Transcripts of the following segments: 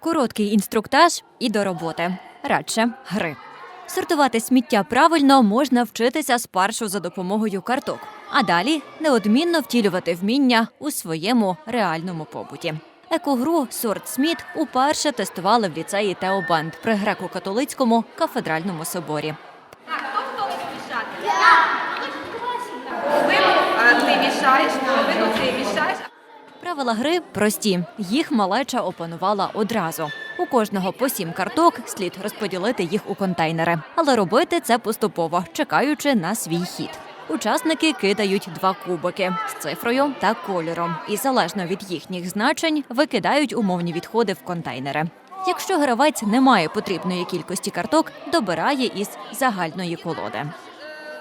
Короткий інструктаж і до роботи. Радше гри. Сортувати сміття правильно можна вчитися спершу за допомогою карток, а далі неодмінно втілювати вміння у своєму реальному побуті. Екогру Сорт Сміт уперше тестували в ліцеї Теобанд при греко-католицькому кафедральному соборі. Правила гри прості. Їх малеча опанувала одразу. У кожного по сім карток слід розподілити їх у контейнери, але робити це поступово, чекаючи на свій хід. Учасники кидають два кубики з цифрою та кольором, і залежно від їхніх значень викидають умовні відходи в контейнери. Якщо гравець не має потрібної кількості карток, добирає із загальної колоди.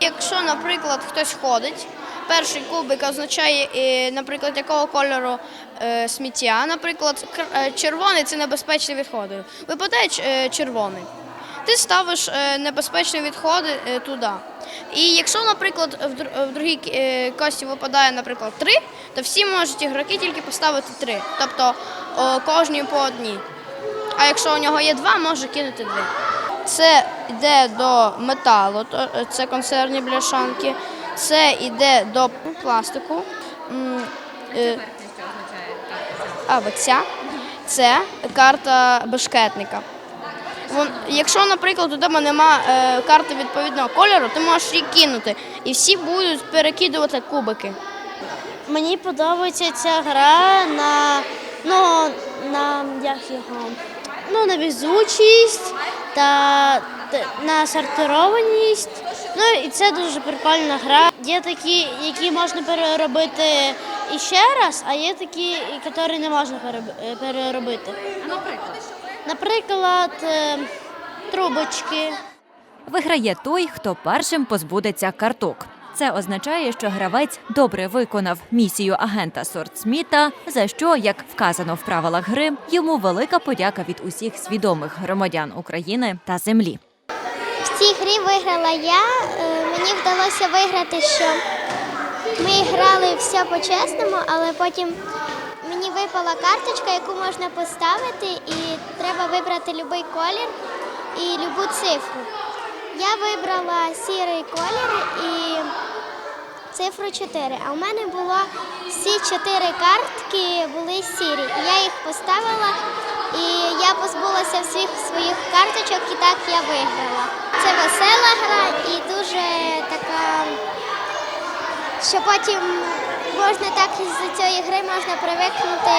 Якщо, наприклад, хтось ходить, перший кубик означає, е, наприклад, якого кольору е, сміття. Наприклад, е, червоний це небезпечні відходи. Випадає червоний. Ти ставиш небезпечні відходи туди. І якщо, наприклад, в, другій кості випадає, наприклад, три, то всі можуть ігроки тільки поставити три. Тобто кожній по одній. А якщо у нього є два, може кинути дві. Це йде до металу, це консервні бляшанки. Це йде до пластику. Е, А оця це карта бешкетника. Якщо, наприклад, у тебе нема е, карти відповідного кольору, ти можеш її кинути, і всі будуть перекидувати кубики. Мені подобається ця гра на, ну, на, як його, ну, на везучість та на сортированість. Ну і це дуже прикольна гра. Є такі, які можна переробити іще раз, а є такі, які не можна е, переробити. Наприклад, е, трубочки. Виграє той, хто першим позбудеться карток. Це означає, що гравець добре виконав місію агента Сортсміта, за що, як вказано в правилах гри, йому велика подяка від усіх свідомих громадян України та землі. В цій грі виграла я. Е, Мені вдалося виграти, що ми грали все по-чесному, але потім мені випала карточка, яку можна поставити, і треба вибрати будь-який колір і любу цифру. Я вибрала сірий колір і цифру 4. А в мене було всі чотири картки були сірі. Я їх поставила і я позбулася всіх своїх карточок, і так я виграла. Це весела гра і дуже така, що потім можна так із цієї гри можна привикнути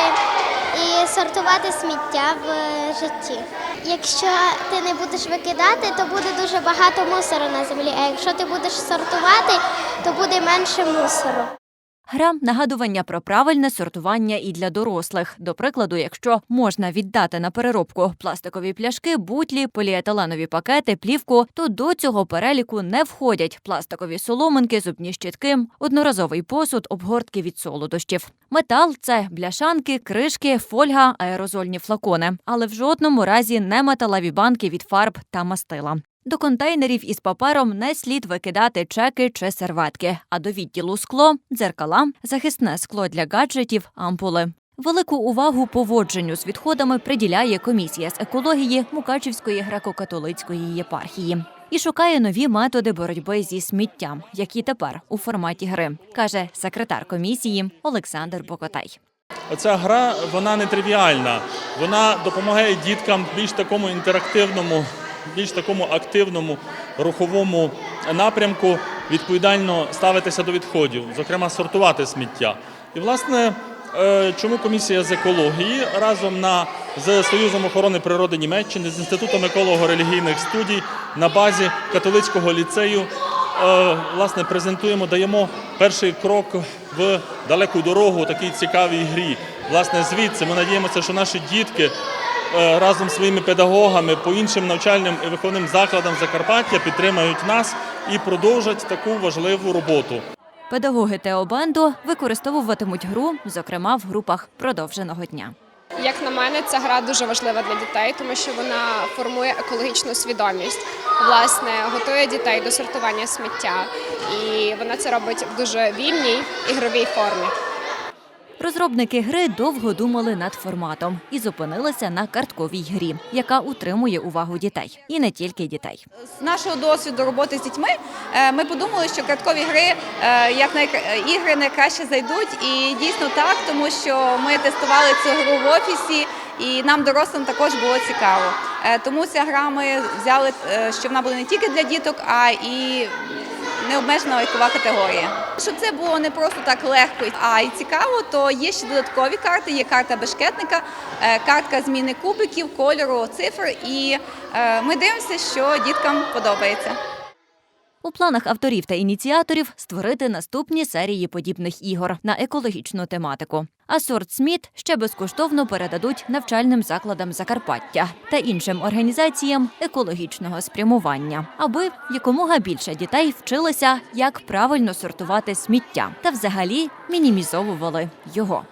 і сортувати сміття в е, житті. Якщо ти не будеш викидати, то буде дуже багато мусору на землі. А якщо ти будеш сортувати, то буде менше мусору. Гра нагадування про правильне сортування і для дорослих. До прикладу, якщо можна віддати на переробку пластикові пляшки, бутлі, поліетиленові пакети, плівку, то до цього переліку не входять пластикові соломинки, зубні щітки, одноразовий посуд, обгортки від солодощів. Метал це бляшанки, кришки, фольга, аерозольні флакони, але в жодному разі не металеві банки від фарб та мастила. До контейнерів із папером не слід викидати чеки чи серветки, а до відділу скло, дзеркала, захисне скло для гаджетів, ампули. Велику увагу поводженню з відходами приділяє комісія з екології Мукачівської греко-католицької єпархії і шукає нові методи боротьби зі сміттям, які тепер у форматі гри, каже секретар комісії Олександр Бокотай. Ця гра вона не тривіальна. Вона допомагає діткам більш такому інтерактивному, більш такому активному руховому напрямку відповідально ставитися до відходів, зокрема сортувати сміття. І власне. е, Чому комісія з екології разом на з Союзом охорони природи Німеччини з інститутом еколого-релігійних студій на базі католицького ліцею е, власне презентуємо, даємо перший крок в далеку дорогу у такій цікавій грі. Власне, звідси ми надіємося, що наші дітки разом з своїми педагогами по іншим навчальним і виховним закладам Закарпаття підтримають нас і продовжать таку важливу роботу. Педагоги Теобанду використовуватимуть гру, зокрема в групах продовженого дня. Як на мене, ця гра дуже важлива для дітей, тому що вона формує екологічну свідомість, власне, готує дітей до сортування сміття, і вона це робить в дуже вільній ігровій формі. Розробники гри довго думали над форматом і зупинилися на картковій грі, яка утримує увагу дітей, і не тільки дітей. З нашого досвіду роботи з дітьми е, ми подумали, що карткові гри е, як найкра- ігри найкраще зайдуть. І дійсно так, тому що ми тестували цю гру в офісі, і нам дорослим також було цікаво. Е, Тому ця гра ми взяли, що вона буде не тільки для діток, а і необмежена вікова категорія. Щоб це було не просто так легко, а й цікаво, то є ще додаткові карти. Є карта бешкетника, е, картка зміни кубиків, кольору, цифр. І е, ми дивимося, що діткам подобається. У планах авторів та ініціаторів створити наступні серії подібних ігор на екологічну тематику. А сорт Сміт ще безкоштовно передадуть навчальним закладам Закарпаття та іншим організаціям екологічного спрямування, аби якомога більше дітей вчилися, як правильно сортувати сміття та взагалі мінімізовували його.